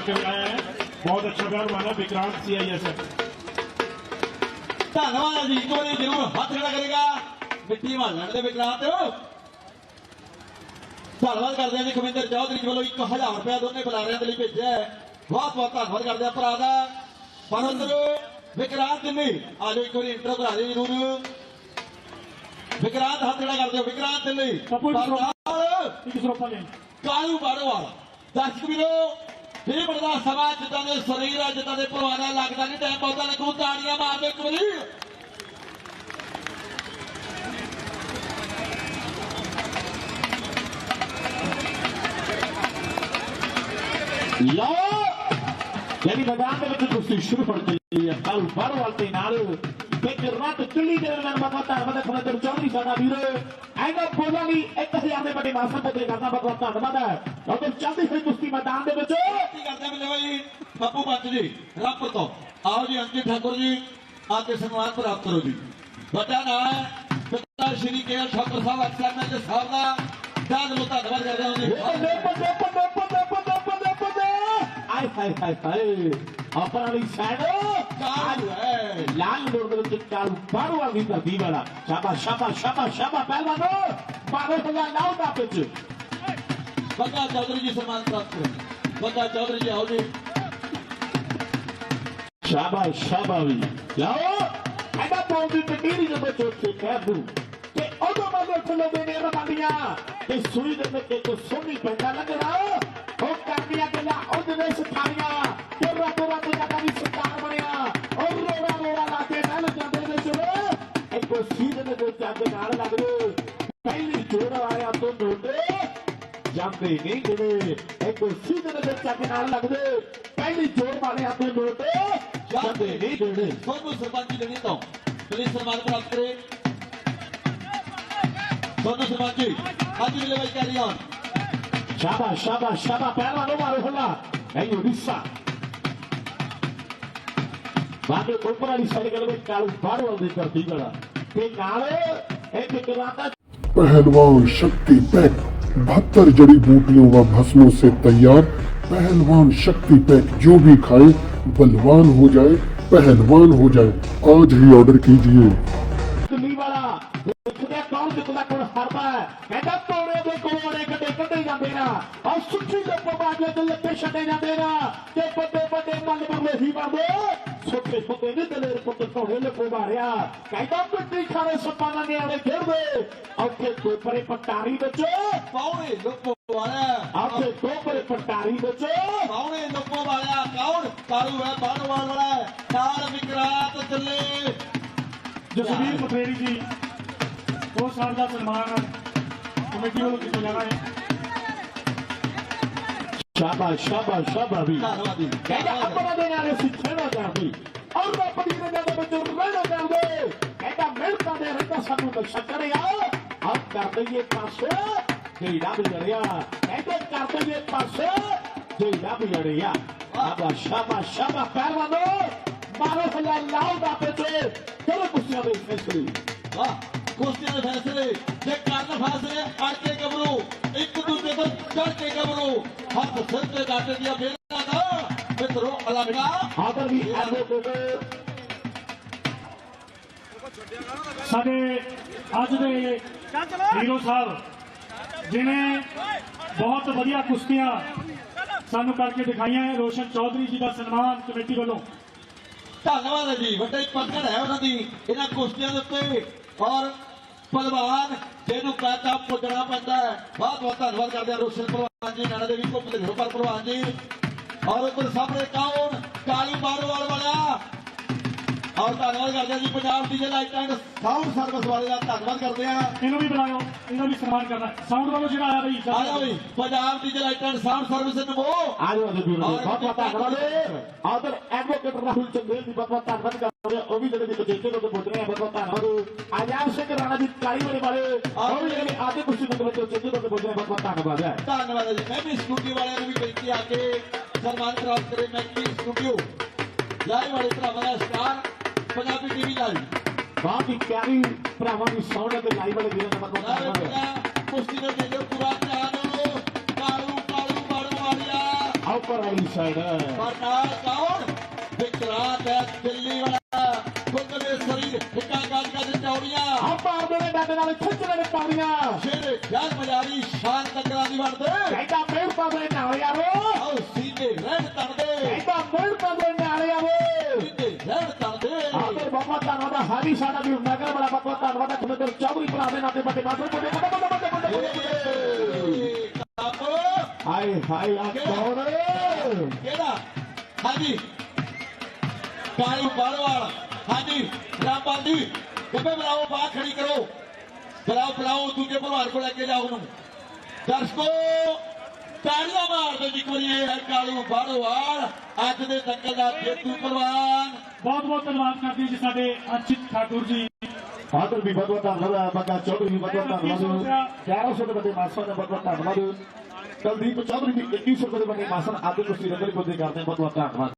के आया है बहुत अच्छा पहलवान है Vikrant C I S F ਧੰਨਵਾਦ ਹੈ ਜੀ ਇੱਕ ਵਾਰੀ ਜ਼ਰੂਰ ਹੱਥ ਖੜਾ ਕਰੇਗਾ ਮਿੱਟੀ ਮਾਰ ਲੈਣ ਦੇ ਵਿਕਰਾਂਤ ਧੰਨਵਾਦ ਕਰਦੇ ਹਾਂ ਜੀ ਖਵਿੰਦਰ ਚੌਧਰੀ ਜੀ ਵੱਲੋਂ 1000 ਰੁਪਏ ਦੋਨੇ ਬੁਲਾਰਿਆਂ ਦੇ ਲਈ ਭੇਜਿਆ ਹੈ ਬਹੁਤ ਬਹੁਤ ਧੰਨਵਾਦ ਕਰਦੇ ਹਾਂ ਭਰਾ ਦਾ ਪਰ ਅੰਦਰ ਵਿਕਰਾਂਤ ਨੇ ਆ ਜਾਓ ਇੱਕ ਵਾਰੀ ਇੰਟਰੋ ਕਰਾ ਦਿਓ ਜਰੂਰ ਵਿਕਰਾਂਤ ਹੱਥ ਖੜਾ ਕਰਦੇ ਹੋ ਵਿਕਰਾਂਤ ਨੇ ਪੱਪੂ ਜੀ, ਸਰਦਾਰ एक सौ पाले ਕਾਲੂ ਬਾੜੋਵਾਲ ਦਰਸ਼ਕ ਵੀਰੋ ਇਹ ਬੜਾ ਸਮਾਂ ਜਿੱਦਾਂ ਦੇ ਸਰੀਰ ਆ, ਜਿੱਦਾਂ ਦੇ ਪਰਵਾਨਾ ਲੱਗਦਾ ਨਹੀਂ, ਟਾਈਮ ਬਹੁਤਾ ਲੱਗੂ, ਤਾੜੀਆਂ ਮਾਰ ਦਿਓ ਇੱਕ ਵਾਰੀ। ਲਓ, ਜਿਹੜੀ ਮੈਦਾਨ ਦੇ ਵਿੱਚ ਕੁਸ਼ਤੀ ਸ਼ੁਰੂ ਹੋ ਚੁੱਕੀ ਹੈ ਕੱਲ ਬਾਰਵਾਲ ਤੇ ਨਾਲ ਇੱਕ ਰੱਤ ਚੁੱਲੀ ਦੇ ਨਾਲ ਬਾਬਾ ਧੰਨਵਾਦ ਖੁਦਾ ਚੌਧਰੀ ਸਾਡਾ ਵੀਰ ਐਨਾ ਬੋਲਾਂ ਲਈ 1000 ਦੇ ਵੱਡੇ ਮਾਸਟਰ ਪੁੱਤਰ ਕਰਦਾ ਬਹੁਤ ਧੰਨਵਾਦ ਹੈ ਉਧਰ ਚੱਲਦੀ ਹੋਈ ਕੁਸ਼ਤੀ ਮੈਦਾਨ ਦੇ ਵਿੱਚ ਕੀ ਕਰਦੇ ਮਿਲੋ ਜੀ ਪੱਪੂ ਪੰਚ ਜੀ ਰਾਪੁਰ ਤੋਂ ਆਓ ਜੀ ਅੰਕਿਤ ਠਾਕੁਰ ਜੀ ਆ ਕੇ ਸਨਮਾਨ ਪ੍ਰਾਪਤ ਕਰੋ ਜੀ ਵੱਡਾ ਨਾਮ ਹੈ ਪਿਤਾ ਸ਼੍ਰੀ ਕੇਲ ਠਾਕੁਰ ਸਾਹਿਬ ਐਕਸਲੈਂਸ ਸਾਹਿਬ ਦਾ ਦਾਦ ਨੂੰ ਧੰਨਵਾਦ ਕਰਦੇ ਹਾਂ ਜੀ ਆਏ ਹਾਏ ਹਾਏ ਹਾਏ ਆਪਣਾ ਲਈ ਸਾਈਡ ਕਾਲੂ ਹੈ ਲਾਲ ਲੋੜ ਦੇ ਵਿੱਚ ਕਾਲੂ ਬਾਰਵਾਲ ਦੀ ਧਰਤੀ ਵਾਲਾ ਸ਼ਾਬਾਸ਼ ਸ਼ਾਬਾਸ਼ ਸ਼ਾਬਾਸ਼ ਸ਼ਾਬਾਸ਼ ਪਹਿਲਵਾਨੋ ਬਾਰੇ ਹੋਇਆ ਲਾਉ ਦਾ ਪਿੱਛ ਬੱਗਾ ਚੌਧਰੀ ਜੀ ਸਨਮਾਨ ਪ੍ਰਾਪਤ ਕਰੋ ਬੱਗਾ ਚੌਧਰੀ ਜੀ ਆਓ ਜੀ ਸ਼ਾਬਾਸ਼ ਸ਼ਾਬਾਸ਼ ਲਾਓ ਐਡਾ ਪੌਂਦੀ ਟਕੀਰੀ ਜਦੋਂ ਚੋਟ ਤੇ ਖੈਰ ਦੂ ਤੇ ਉਦੋਂ ਮੈਂ ਥੱਲੇ ਦੇ ਨੇ ਰਮਾਂਦੀਆਂ ਤੇ ਸੂਈ ਪਹਿਲੀ ਜੋੜ ਆਇਆ ਤੋਂ ਨੋਟੇ ਜਾਂਦੇ ਨਹੀਂ ਜਿਹੜੇ ਇੱਕ ਸੀਧ ਦੇ ਅੱਗ ਨਾਲ ਲੱਗਦੇ। ਪਹਿਲੀ ਜੋੜ ਵਾਲੇ ਆਪਣੇ ਨੋਟੇ ਜਾਂਦੇ ਨਹੀਂ ਜਿਹੜੇ। ਤੁਹਾਨੂੰ ਸਰਪੰਚ ਜੀ ਦੇਣੀ ਤੋਂ। ਪਲੀਜ਼ ਸਨਮਾਨ ਪ੍ਰਾਪਤ ਕਰੇ। ਤੁਹਾਨੂੰ ਸਰਪੰਚ ਅੱਜ ਮਿਲੇ ਬਾਈ ਕੈਰੀ ਆਨ ਸ਼ਾਬਾਸ਼ ਸ਼ਾਬਾਸ਼ ਸ਼ਾਬਾਸ਼। ਪਹਿਲਵਾਨੋ ਮਾਰੋ ਹੱਲਾ ਨਹੀਂ ਉੜੀਸਾ। ਬਾਕੀ ਕੋਪਰ ਵਾਲੀ ਸਾਈਡ ਗੱਲ ਵਿੱਚ ਕਾਲੂ ਬਾੜਵਾਲ ਦੀ ਧਰਤੀ ਵਾਲਾ ਤੇ ਨਾਲ पहलवान शक्ति पैक बहत्तर जड़ी बूटियों व भस्मों से तैयार पहलवान शक्ति पैक जो भी खाए बलवान हो जाए पहलवान हो जाए आज ही ऑर्डर कीजिए ਦਿੱਲੀ ਵਾਲਾ ਦੇਖਦੇ ਆ ਕੌਣ ਜਿੱਤਦਾ ਕੌਣ ਹਾਰਦਾ ਹੈ ਕਹਿੰਦਾ ਤੋੜੇ ਦੇ ਕੋਲੇ ਕੱਢੇ ਕੱਢੇ ਜਾਂਦੇ ਨਾ ਆ ਸੁੱਚੀ ਦੇ ਪਵਾਜੇ ਦੇ ਲੱਤੇ ਛੱਡੇ ਜਾਂਦੇ ਨਾ ਮੁੱਲ ਪੁਬਾਰਿਆ ਕਹਿੰਦਾ ਮਿੱਟੀ ਖਾਣੇ ਸੱਪਾਂ ਨਾਲ ਨਿਆਣੇ ਖੇਡਦੇ ਔਖੇ ਕੋਪਰੇ ਪਟਾਰੀ ਵਿੱਚ ਪਾਉਣੇ ਲੁੱਪੋ ਵਾਲਾ ਆਖੇ ਕੋਪਰੇ ਪਟਾਰੀ ਵਿੱਚ ਪਾਉਣੇ ਲੁੱਪੋ ਵਾਲਾ ਕੌਣ ਤਾਰੂ ਹੈ ਬਾਣਵਾਲ ਵਾਲਾ ਨਾਲ ਵਿਕਰਾਤ ਚੱਲੇ ਜਸਵੀਰ ਪਟੇਰੀ ਜੀ ਉਹ ਸਾਲ ਦਾ ਸਨਮਾਨ ਕਮੇਟੀ ਵੱਲੋਂ ਕੀਤਾ ਜਾਣਾ ਹੈ ਸ਼ਾਬਾਸ਼ ਸ਼ਾਬਾਸ਼ ਸ਼ਾਬਾਸ਼ ਵੀ ਕਹਿੰਦਾ ਆਪਣਾ ਦੇ ਨਾਲ ਸਿੱਖਣਾ ਚਾਹੀਦਾ ਔਰ ਰੱਬ ਦੀ ਰਜ਼ਾ ਦੇ ਵਿੱਚ ਰਹਿਣਾ ਚਾਹੁੰਦੇ। ਕਹਿੰਦਾ ਮਿਹਨਤਾਂ ਦੇ ਰਹਿੰਦਾ ਸਾਨੂੰ ਤਾਂ ਸ਼ੱਕਰਿਆ ਆ ਕਰ ਦਈਏ ਪਾਸੇ ਜਿਹੜਾ ਵੀ ਲੜਿਆ ਕਹਿੰਦੇ ਕਰ ਦਈਏ ਪਾਸੇ ਜਿਹੜਾ ਵੀ ਲੜਿਆ ਆਬਾ ਸ਼ਾਬਾ ਸ਼ਾਬਾ ਪਹਿਲਵਾਨੋ ਮਾਰੋ ਹਲਾ ਲਾਉ ਦਾ ਪਿੱਛੇ ਚਲੋ ਕੁਸ਼ਤੀਆਂ ਦੇ ਫੈਸਲੇ। ਵਾਹ ਕੁਸ਼ਤੀਆਂ ਦੇ ਫੈਸਲੇ। ਜੇ ਕਰਨ ਫੈਸਲੇ ਅੜ ਕੇ ਗੱਭਰੂ ਇੱਕ ਦੂਜੇ ਤੋਂ ਚੜ ਕੇ ਗੱਭਰੂ ਹੱਥ ਸਿਰ ਤੇ ਡਾਟੇ ਦੀਆਂ ਆਦਰ ਵੀ ਸਾਡੇ ਅੱਜ ਦੇ ਹੀਰੋ ਸਾਹਿਬ ਜਿਨੇ ਬਹੁਤ ਵਧੀਆ ਕੁਸ਼ਤੀਆਂ ਸਾਨੂੰ ਕਰਕੇ ਦਿਖਾਈਆਂ ਹੈ। ਰੋਸ਼ਨ ਚੌਧਰੀ ਜੀ ਦਾ ਸਨਮਾਨ ਕਮੇਟੀ ਵੱਲੋਂ। ਧੰਨਵਾਦ ਹੈ ਜੀ। ਵੱਡਾ ਪਕੜ ਹੈ ਉਹਨਾਂ ਦੀ ਇਹਨਾਂ ਕੁਸ਼ਤੀਆਂ ਦੇ ਉੱਤੇ। ਔਰ ਪਹਿਲਵਾਨ ਜਿਹਨੂੰ ਕਹਤਾ ਪੁੱਜਣਾ ਪੈਂਦਾ ਹੈ। ਬਹੁਤ ਬਹੁਤ ਧੰਨਵਾਦ ਕਰਦੇ ਹਾਂ ਰੋਸ਼ਨ ਪਹਿਲਵਾਨ ਜੀ ਨਾਨਾ ਦੇਵੀ ਕੋਪ ਦੇ ਪਰ ਪਹਿਲਵਾਨ ਜੀ। ਔਰ ਉੱਪਰ ਸਾਹਮਣੇ ਕੌਣ? ਕਾਲੀ ਬਾਰਵਾਲ ਵਾਲਿਆ ਔਰ ਧੰਨਵਾਦ ਕਰਦੇ ਹਾਂ ਜੀ Punjab DJ light and sound service ਵਾਲੇ ਦਾ। ਧੰਨਵਾਦ ਕਰਦੇ ਹਾਂ। ਇਹਨੂੰ ਵੀ ਬੁਲਾਇਓ ਇਹਦਾ ਵੀ ਸਨਮਾਨ ਕਰਨਾ। ਸਾਊਂਡ ਵੱਲੋਂ ਜਿਹੜਾ ਆਇਆ ਬਈ ਆ ਜਾਓ ਜੀ Punjab DJ light and sound service ਨਮੋ। ਆਜੋ ਆਜੋ ਵੀਰੋ ਜੀ, ਬਹੁਤ ਬਹੁਤ ਧੰਨਵਾਦ। ਆਦਰ ਐਡਵੋਕੇਟ ਰਾਹੁਲ ਚੰਦੇਲ ਦੀ ਬਹੁਤ ਬਹੁਤ ਧੰਨਵਾਦ ਕਰਦੇ ਹਾਂ। ਉਹ ਵੀ ਜਿਹੜੇ ਵਿੱਚ ਦੇਖੇ ਤੋਂ ਪੁੱਛ ਰਹੇ ਆ ਬਹੁਤ ਬਹੁਤ ਧੰਨਵਾਦ। ਆਜਾਮ ਸਿੰਘ ਰਾਣਾ ਜੀ ਕਾਲੀ ਵਾਲੇ ਵਾਲੇ ਉਹ ਵੀ ਜਿਹੜੇ ਆਦੇ ਕੁਸ਼ਤੀ ਦੇ ਵਿੱਚ ਚੰਗੇ ਤੋਂ ਪੁੱਛ ਰਹੇ ਆ, ਬਹੁਤ ਬਹੁਤ ਧੰਨਵਾਦ ਹੈ। ਧੰਨਵਾਦ ਜੀ। ਮੈਂ ਵੀ ਸਟੂਡੀਓ ਵਾਲਿਆਂ ਨੂੰ ਵੀ ਬੇਨਤੀ ਆ ਕੇ ਸਨਮਾਨ ਪ੍ਰਾਪਤ ਕਰੇ ਮੈਂ ਵੀ ਸਟੂਡੀਓ ਲਾਈਵ ਵਾਲੇ ਭਰਾਵਾਂ ਦਾ ਸਟਾਰ ਪੰਜਾਬੀ ਟੀਵੀ ਲਾਈਵ ਬਹੁਤ ਹੀ ਪਿਆਰੀ ਭਰਾਵਾਂ ਦੀ ਸੌਂਡ ਤੇ ਲਾਈਵ ਵਾਲੇ ਵੀਰਾਂ ਦਾ ਬਹੁਤ ਕੁਸ਼ਤੀ ਦੇ ਦੇ ਪੂਰਾ ਧਿਆਨ ਕਾਲੂ ਕਾਲੂ ਬੜਵਾੜੀਆ ਆਓ ਪਰ ਵਾਲੀ ਸਾਈਡ ਪਰ ਨਾਲ ਕੌਣ? ਵਿਕਰਾਂਤ ਹੈ ਦਿੱਲੀ ਵਾਲਾ। ਕੁੱਕ ਦੇ ਸਰੀਰ ਹਿੱਕਾ ਗੱਲ ਕਰ ਚੌੜੀਆਂ। ਆ ਮਾਰਦੇ ਨੇ ਡੰਡੇ ਨਾਲ ਖਿੱਚਦੇ ਨੇ ਪਾਉਣੀਆਂ ਸ਼ੇਰ ਜਾਨ ਮਜਾਰੀ ਸ਼ਾਨ ਤਕਰਾ ਦੀ ਵੜਦੇ ਕਹਿੰਦਾ ਮੇਰ ਪਾਵੇ ਨਾਲ ਯਾਰੋ। ਆਓ ਸੀਨੇ ਰਹਿਣ ਤੜਦੇ ਕਹਿੰਦਾ ਮੇਰ ਪਾਵੇ ਨਾਲ ਯਾਰੋ ਸੀਨੇ ਰਹਿਣ ਤੜਦੇ ਆਦਰ ਬਾਬਾ ਧੰਨਵਾਦ ਆ। ਹਾਜੀ ਸਾਡਾ ਵੀ ਨਗਰ ਬੜਾ ਬਾਬਾ ਧੰਨਵਾਦ ਹੈ ਖੁਦਰ ਚੌਧਰੀ ਭਰਾ ਦੇ ਨਾਤੇ ਵੱਡੇ ਮਾਤਰ ਵੱਡੇ ਵੱਡੇ ਤਾੜੀਆਂ ਮਾਰ ਦਿਓ ਜੀ ਇੱਕ ਵਾਰੀ ਇਹ ਹੈ ਕਾਲੂ ਬਾਲਵਾਲ ਅੱਜ ਦੇ ਦੰਗਲ ਦਾ ਜੇਤੂ ਭਲਵਾਨ ਬਹੁਤ ਬਹੁਤ ਧੰਨਵਾਦ ਕਰਦੇ ਹਾਂ ਜੀ ਸਾਡੇ ਅਚਿਤ ਠਾਕੁਰ ਜੀ ਆਦਰ ਵੀ ਬਹੁਤ ਬਹੁਤ ਧੰਨਵਾਦ ਹੈ ਬੱਗਾ ਚੌਧਰੀ ਵੀ ਬਹੁਤ ਬਹੁਤ ਧੰਨਵਾਦ 1100 ਦੇ ਵੱਡੇ ਮਾਸਾ ਦਾ ਬਹੁਤ ਬਹੁਤ ਧੰਨਵਾਦ ਕੁਲਦੀਪ ਚੌਧਰੀ ਵੀ 2100